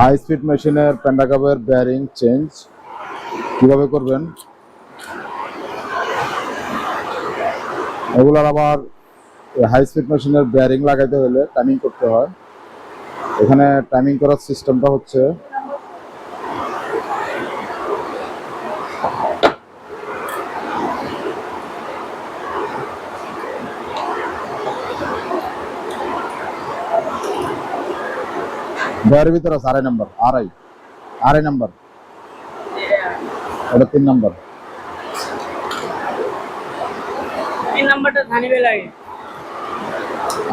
High speed মেশিনের প্যান্ডাকাপের bearing change কীভাবে করবেন? এগুলার আবার হাই স্পিড মেশিনের বেয়ারিং লাগাইতে হলে টাইমিং করতে হয়। এখানে টাইমিং করার সিস্টেমটা হচ্ছে বেয়ারের ভিতরে আছে আড়াই নম্বর আড়াই আড়াই নম্বর। ওটা তিন নাম্বার।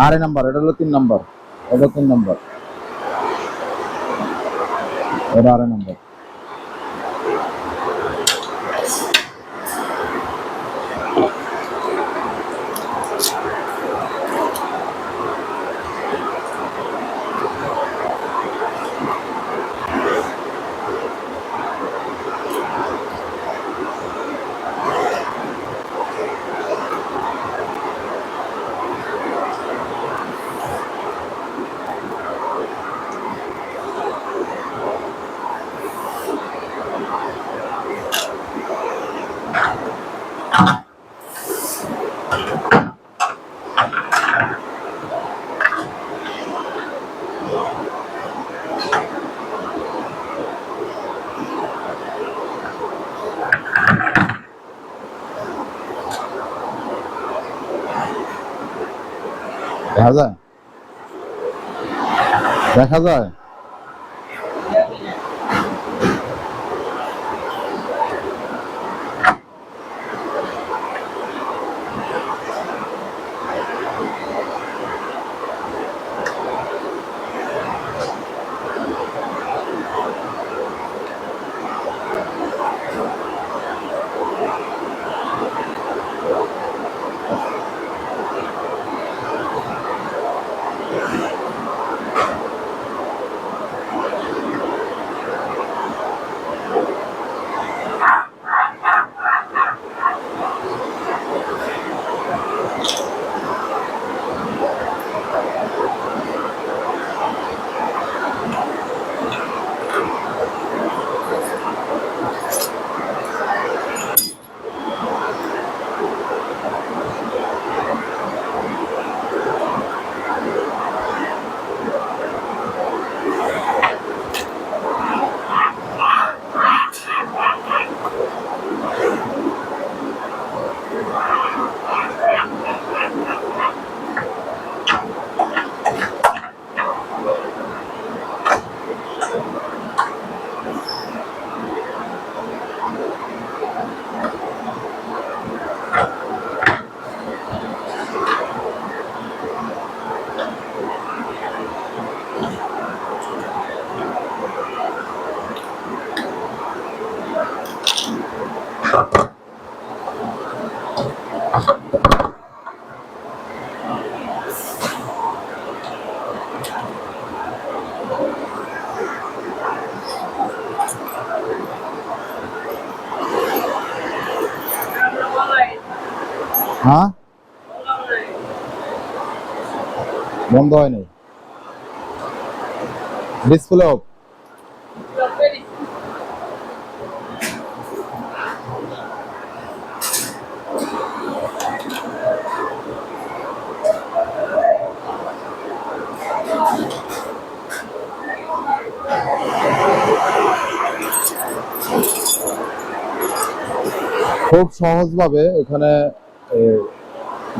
আড়াই নম্বর এটা হলো তিন নম্বর এটা তিন নম্বর। এটা আড়াই নাম্বার। দেখা যায়? দেখা যায়? হ্যাঁ বন্ধ হয়নি ডিসপ্লে অফ খুব সহজভাবে এখানে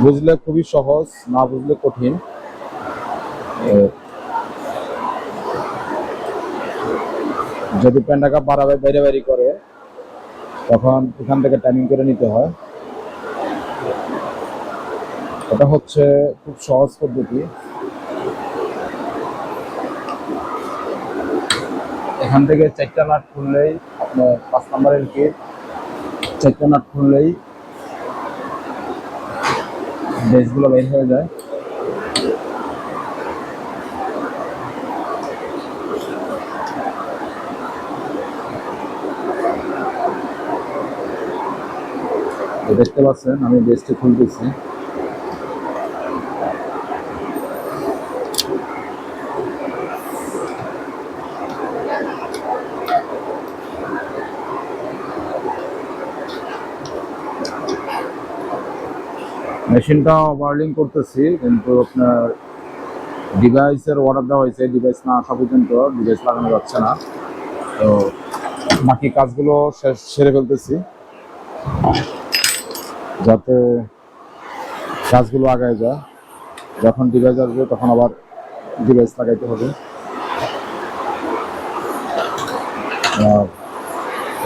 বুঝলে খুবই সহজ, না বুঝলে কঠিন। যদি প্যান্ডাকা বাড়াবে, বাইরে বাইরে করে, তখন এখান থেকে টাইমিং করে নিতে হয়। এটা হচ্ছে খুব সহজ পদ্ধতি। এখান থেকে চারটা নাট খুললেই আপনার পাঁচ নম্বরের কিট নাট খুললেই ড্রেসগুলো বের হয়ে যায়। দেখতে পাচ্ছেন আমি ড্রেসটি খুলতেছি। মেশিনটা ওভারলিং করতেছি, কিন্তু আপনার ডিভাইসের অর্ডার দেওয়া হয়েছে ডিভাইস না আসা পর্যন্ত ডিভাইস লাগানো যাচ্ছে না। তো বাকি কাজগুলো শেষ, সেরে ফেলতেছি। যাতে কাজগুলো আগায় যায়। যখন ডিভাইস আসবে, তখন আবার ডিভাইস লাগাইতে হবে।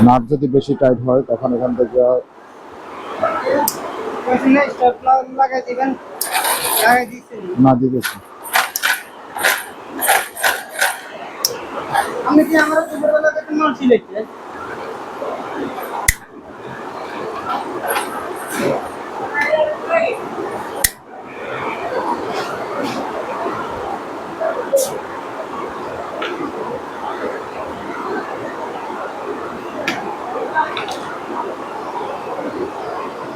নাট যদি বেশি টাইট হয়, তখন এখান থেকে না দিতেছি। আমি কি আমরা ছোটবেলা থেকে মাল ছিলেছি